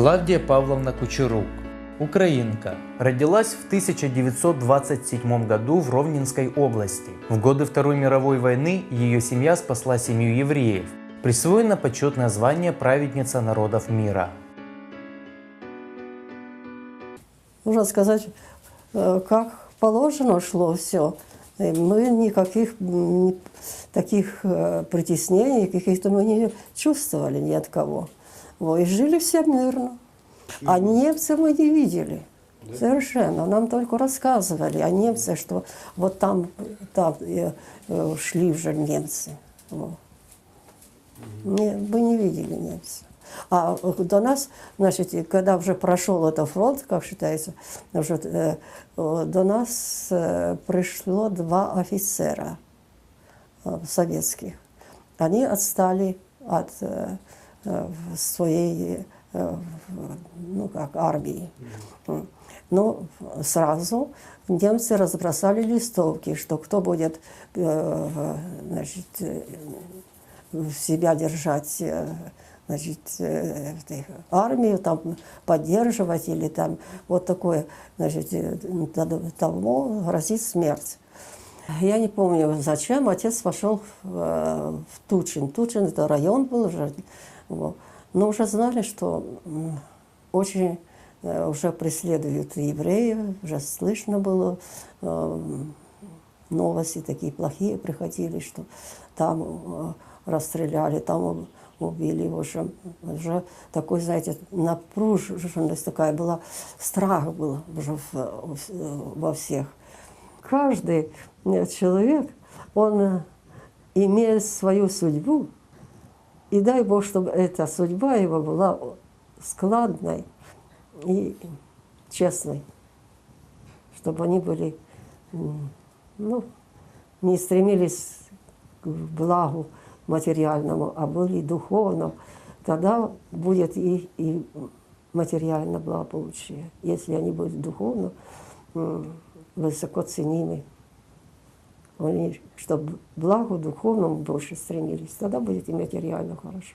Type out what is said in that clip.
Клавдия Павловна Кучерук, украинка, родилась в 1927 году в Ровненской области. В годы Второй мировой войны ее семья спасла семью евреев. Присвоено почетное звание праведница народов мира. Можно сказать, э, как положено шло все. Мы никаких таких э, притеснений, каких-то мы не чувствовали ни от кого. И жили все мирно. А немцев мы не видели. Совершенно. Нам только рассказывали о немцах, что вот там, там э, э, шли уже немцы. Вот. Не, мы не видели немцев. А до нас, значит, когда уже прошел этот фронт, как считается, уже, э, э, до нас э, пришло два офицера э, советских. Они отстали от э, э, своей, э, в- ну как, армии. Но сразу немцы разбросали листовки, что кто будет э, значит, в себя держать значит, армию, там, поддерживать или там вот такое, значит, тому грозит смерть. Я не помню, зачем отец пошел в, в Тучин. Тучин это район был уже. Вот. Но уже знали, что очень э, уже преследуют евреев, уже слышно было э, новости такие плохие приходили, что там э, расстреляли, там убили уже. Уже такой, знаете, напруженность такая была, страх был уже во всех. Каждый человек, он имеет свою судьбу, и дай Бог, чтобы эта судьба его была складной и честной, чтобы они были, ну, не стремились к благу материальному, а были духовным, тогда будет и, и материальное благополучие, если они будут духовно высоко ценимы. Они, чтобы благу духовному больше стремились, тогда будет и материально хорошо.